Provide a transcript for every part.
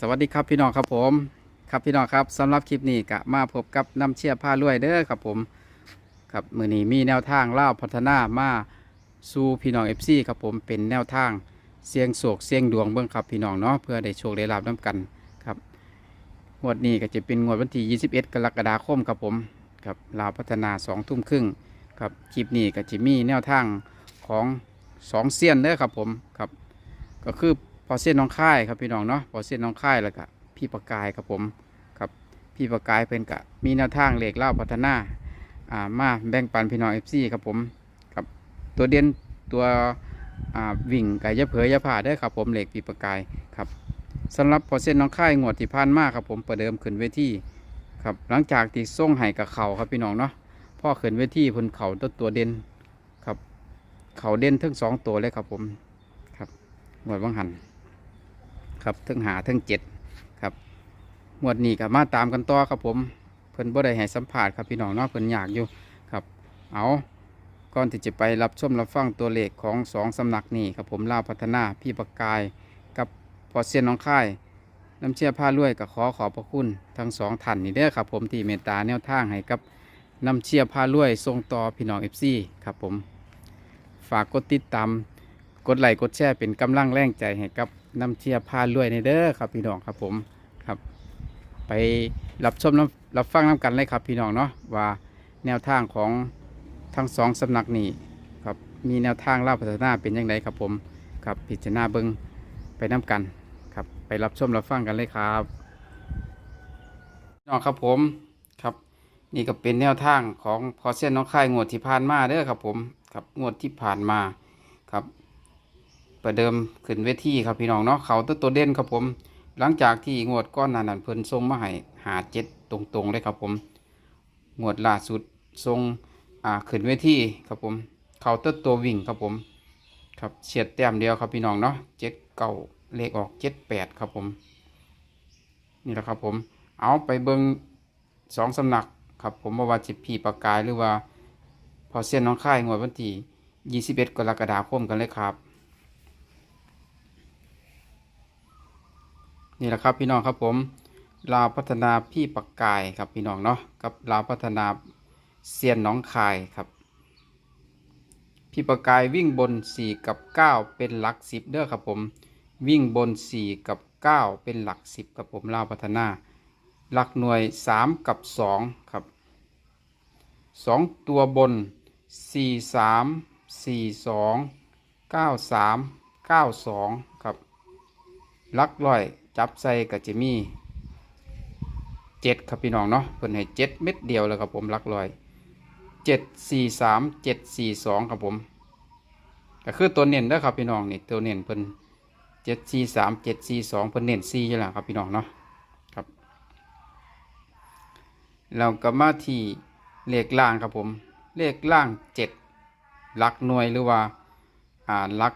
สวัสดีครับพี่น้องครับผม ครับพี่น้องครับสำหรับคลิปนี้ก็มาพบกับน้ำเชี่ยผ้ารวยเด้อครับผมครับมือนี้มีแนวทางเล่าพัฒนามาสู่พี่น้องเอฟซีครับผมเป็นแนวทางเสียงโศกเสียงดวงเบื้องครับพี่น้องเนาะเพื่อได้โชคได้ลาบน้ำกันครับงวดนี้ก็จะเป็นงวดวันที่ 21 กรกฎาคมครับผมครับลาวพัฒนา2ทุ่มครึ่งครับคลิปนี้ก็จะมีแนวทางของสองเซียนเด้อครับผมครับก็คือ พอเส้นน้องค่ายครับพี่น้องเนาะพอเส้นน้องค่ายแล้วก็พี่ประกายครับผมครับพี่ประกายเป็นกะมีแนวทางเหล็กเล่าพัฒนาอ่ามาแบ่งปันพี่น้องเอฟซีครับผมครับตัวเด่นตัวอ่าวิ่งกับยะเผยยะผ่าได้ครับผมเหล็กพี่ประกายครับสำหรับพอเส้นน้องค่ายงวดที่ผ่านมาครับผมประเดิมขึ้นเวทีครับหลังจากที่ส่งไห้กับเข่าครับพี่น้องเนาะพ่อขึ้นเวทีพนเข่าตัวตัวเด่นครับ เข่าเด่นทั้งสองตัวเลยครับผมหมวดวังหัน ครับทั้งหาทั้งเจ็ดครับหมวดนี้กับมาตามกันต่อครับผมเพิ่นบ่ได้ให้สัมผัสครับพี่น้องเนาะเพิ่นอยากอยู่ครับเอาก่อนที่จะไปรับชมรับฟังตัวเลขของสองสำนักนี้ครับผมลาวพัฒนาพี่ประกายกับพอเซียนน้องค่ายน้ำเชื่อผ้าลวยก็ขอขอบพระคุณทั้งสองท่านนี่เด้อครับผมที่เมตตาแนวทางให้กับน้ำเชื่อผ้าลวยส่งต่อพี่น้องเอฟซีครับผมฝากกดติดตามกดไลค์กดแชร์เป็นกำลังแรงใจให้กับ น้ำเชียร์พาลวยในเด้อครับพี่น้องครับผมครับ ไปรับชมรับรับฟังน้ำกันเลยครับพี่น้องเนาะว่าแนวทางของทั้งสองสำนักนี้ครับมีแนวทางเล่าพัฒนาเป็นยังไงครับผมครับพิจารณาเบิงไปน้ำกันครับไปรับชมรับฟังกันเลยครับพี่น้องครับผมครับ นี่ก็เป็นแนวทางของพอเส้นน้องค่ายงวดที่ผ่านมาเด้อครับผมครับงวดที่ผ่านมาครับ ประเดิมขึ้นเวทีครับพี่น้องเนาะเขาตัวตัวเด่นครับผม หลังจากที่งวดก้อนนานั้นเพิ่นทรงมาให้หาเจ็ดตรงๆเลยครับผมงวดล่าสุดทรงอ่าขึ้นเวทีครับผมเขาตัวตัววิ่งครับผมครับเฉียดแต้มเดียวครับพี่น้องเนาะเจ็ดเก้าเลขออกเจ็ดแปดครับผมนี่แหละครับผมเอาไปเบิ้งสองสำนักครับผมบ่ว่าจิพีปากกายหรือว่าพอเส้นน้องค่ายงวดวันที่ยี่สิบเอ็ดกรกฎาคมกันเลยครับ นี่แหละครับพี่น้องครับผมลาวพัฒนาพี่ปักกายครับพี่น้องเนาะกับลาวพัฒนาเซียนน้องคายครับพี่ปักกายวิ่งบน 4 กับ 9 เป็นหลัก 10 เด้อครับผมวิ่งบน 4 กับ 9 เป็นหลัก 10ครับผมลาวพัฒนา หลักหน่วย 3 กับ 2 ครับ 2 ตัวบน 4 3 4 2 9 3 9 2 ครับลักร้อย จับใส่กับจิมี่เจ็ดครับพี่น้องเนาะเพิ่นให้เจ็ดเม็ดเดียวแล้วครับผมลักร้อยเจ็ดสี่สามเจ็ดสี่สองครับผมก็คือตัวเน้นนะครับพี่น้องนี่ตัวเน้นเพิ่นเจ็ดสี่สามเจ็ดสี่สองเพิ่นเน้นสี่อยู่แล้วครับพี่น้องเนาะครับเราก็มาที่เลขล่างครับผมเลขล่างเจ็ดลักหน่วยหรือว่าอ่าลัก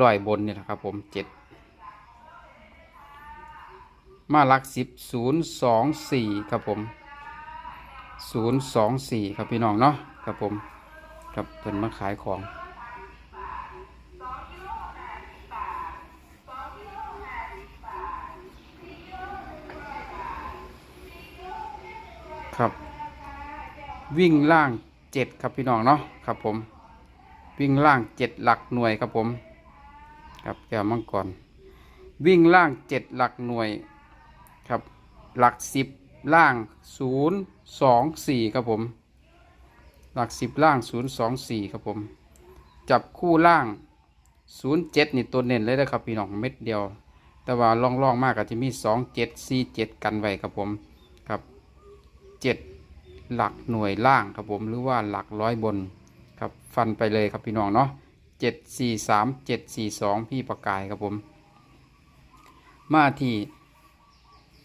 ร้อยบนนี่แหละครับผมเจ็ด มาหลักสิบศูนย์สองสี่ครับผมศูนย์สองสี่ครับพี่น้องเนาะครับผมครับเพิ่นมาขายของครับ วิ่งล่างเจ็ดครับพี่น้องเนาะครับผม วิ่งล่างเจ็ดหลักหน่วยครับผม ครับแก้วมังกรวิ่งล่างเจ็ดหลักหน่วย ครับ หลักสิบล่างศูนย์สองสี่ครับผม หลักสิบล่างศูนย์สองสี่ครับผม จับคู่ล่างศูนย์เจ็ดนี่ตัวเน้นเลยนะครับพี่น้องเม็ดเดียว แต่ว่าล่องล่องๆมากก็จะมีสองเจ็ดสี่เจ็ดกันไว้ครับผมครับเจ็ดหลักหน่วยล่างครับผมหรือว่าหลักร้อยบนครับฟันไปเลยครับพี่น้องเนาะเจ็ดสี่สามเจ็ดสี่สองพี่ประกายครับผม มาที่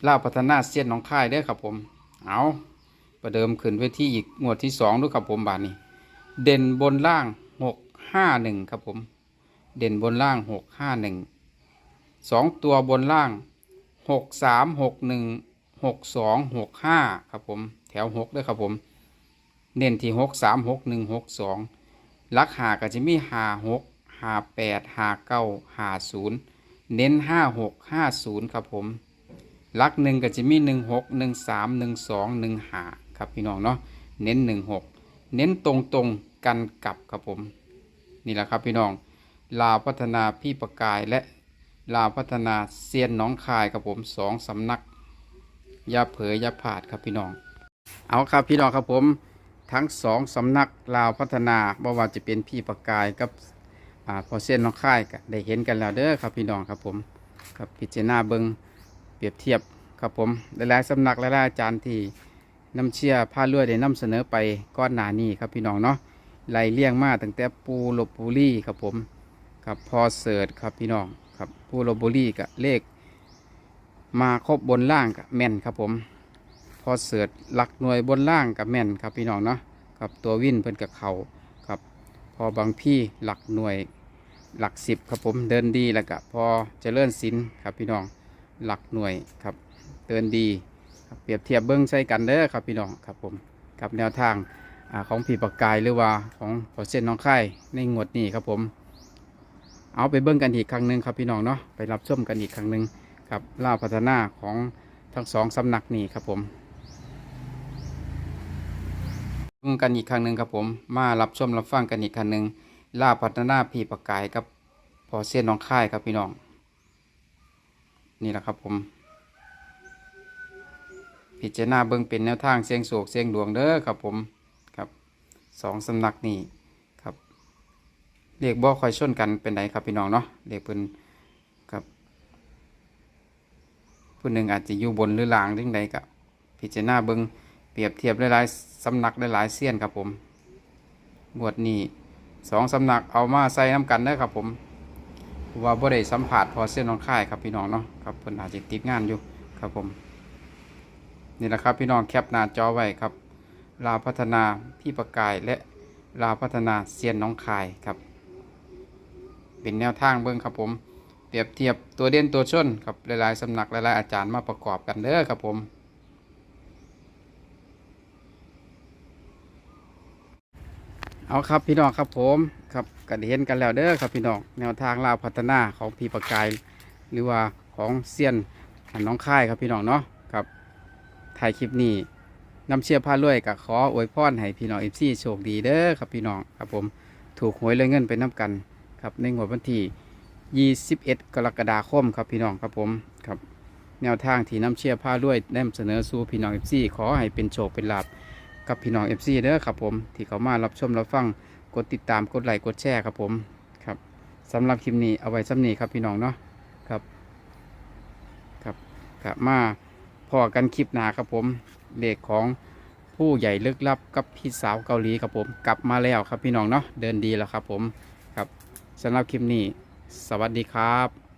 ลาพัฒนาเสียนน้องค่ายเด้ครับผม เอาประเดิมขึ้นเวทีอีกงวดที่สองด้วยครับผมบาทนี้ เด่นบนล่างหกห้าหนึ่งครับผม เด่นบนล่างหกห้าหนึ่งสองตัวบนล่างหกสามหกหนึ่งหกสองหกห้าครับผม แถวหกด้วยครับผม เน้นที่หกสามหกหนึ่งหกสองลักหาก็จะมีหาหกหาแปดหาเก้าหาศูนย์เน้นห้าหกห้าศูนย์ครับผม ลักหนึ่งก็จะมีหนึ่งหกหนึ่งสามหนึ่งสองหนึ่งหาครับพี่น้องเนาะเน้นหนึ่งหกเน้นตรงตรงกันกลับครับผม นี่แหละครับพี่น้อง ลาวพัฒนาพี่ประกายและลาวพัฒนาเซียนน้องคายครับผมสองสำนักยาเผยยาผาดครับพี่น้อง เอาครับพี่น้องครับผมทั้งสองสำนักลาวพัฒนาบ่ว่าจะเป็นพี่ประกายกับอพอเส้นน้องค่ายก็ได้เห็นกันแล้วเด้อครับพี่น้องครับผมครับพิจารณาเบิง เปรียบเทียบครับผมหลายๆสำนักหลายๆอาจารย์ที่น้ำเชียร์ผ้าลวดได้นำเสนอไปก้อนหนานี้ครับพี่น้องเนาะไล่เลี่ยงมาตั้งแต่ปูโลบบุรีครับผมครับพอเสิร์ชครับพี่น้องครับปูโลบบุรีกับเลข มาครบบนล่างกับแม่นครับผมพอเสือดหลักหน่วยบนล่างกับแม่นครับพี่น้องเนาะครับตัววินเพิ่นกับเขาครับพอบางพี่หลักหน่วยหลักสิบครับผมเดินดีแล้วก็พอเจริญศิลป์ครับพี่น้อง หลักหน่วยครับเดินดีเปรียบเทียบเบิ้องใส่กันเด้อครับพี่น้องครับผมกับแนวทางอของผีปากกายหรือว่าของพอเส้นน้องไข่ในงวดนี้ครับผม เอาไปเบิ้องกันอีกครั้งหนึ่งครับพี่น้องเนาะไปรับชมกันอีกครั้งหนึ่งครับล่าพัฒนาของทั้งสองสำนักนี้ครับผมฟังกันอีกครั้งหนึ่งครับผม มารับชมรับฟังกันอีกครั้งหนึ่งล่าพัฒนาพีประกายกับพอเส้นน้องค่ครับพี่น้อง นี่แหละครับผม พิจารณาเบิ่งเป็นแนวทางเสียงโศกเสียงดวงเด้อครับผมครับสองสำนักนี่ครับเรียกบ่คอยชนกันเป็นไดครับพี่น้องเนาะเรียกเป็นครับผู้หนึ่งอาจจะอยู่บนหรือล่างหรือใดกับพิจารณาเบิ่งเปรียบเทียบหลายๆสำนักหลายๆเสี้ยนครับผมงวดนี้สองสำนักเอามาใส่น้ำกันได้อครับผม ว่าบ่ได้สัมผัสพอเส้นน้องค่ายครับพี่น้องเนาะครับเพิ่นอาจจะติดงานอยู่ครับผมนี่แหละครับพี่น้องแคปหน้าจอไว้ครับ ลาพัฒนาพี่ประกายและลาพัฒนาเซียนน้องคายครับ เป็นแนวทางเบิ้งครับผม เปรียบเทียบตัวเด่นตัวชนครับหลายๆสำนักหลายๆอาจารย์มาประกอบกันเด้อครับผมเอาครับพี่น้องครับผม ครับก็ได้เห็นกันแล้วเด้อครับพี่น้องแนวทางลาวพัฒนาของพี่ประกาย หรือว่าของเซียนน้องค่ายครับพี่น้องเนาะครับถ่ายคลิปนี้นำเชียร์พาลุยกับขออวยพรให้พี่น้องเอฟซีโชคดีเด้อครับพี่น้องครับผมถูกหวยเลยเงินไปน้ำกันครับในงวดวันที่ 21 กรกฎาคมครับพี่น้องครับผมครับแนวทางที่น้ำเชียร์พาลุยได้นำเสนอสู่พี่น้องเอฟซีขอให้เป็นโชคเป็นลาภ กับพี่น้อง FC เด้อครับผม ที่เขามารับชมรับฟังกดติดตามกดไลค์กดแชร์ครับผมครับสำหรับคลิปนี้เอาไว้สำนี้ครับพี่น้องเนาะครับครับกลับมาพอกันคลิปหน้าครับผมเลขของผู้ใหญ่ลึกลับกับพี่สาวเกาหลีครับผม กลับมาแล้วครับพี่น้องเนาะเดินดีแล้วครับผมครับสำหรับคลิปนี้ สวัสดีครับ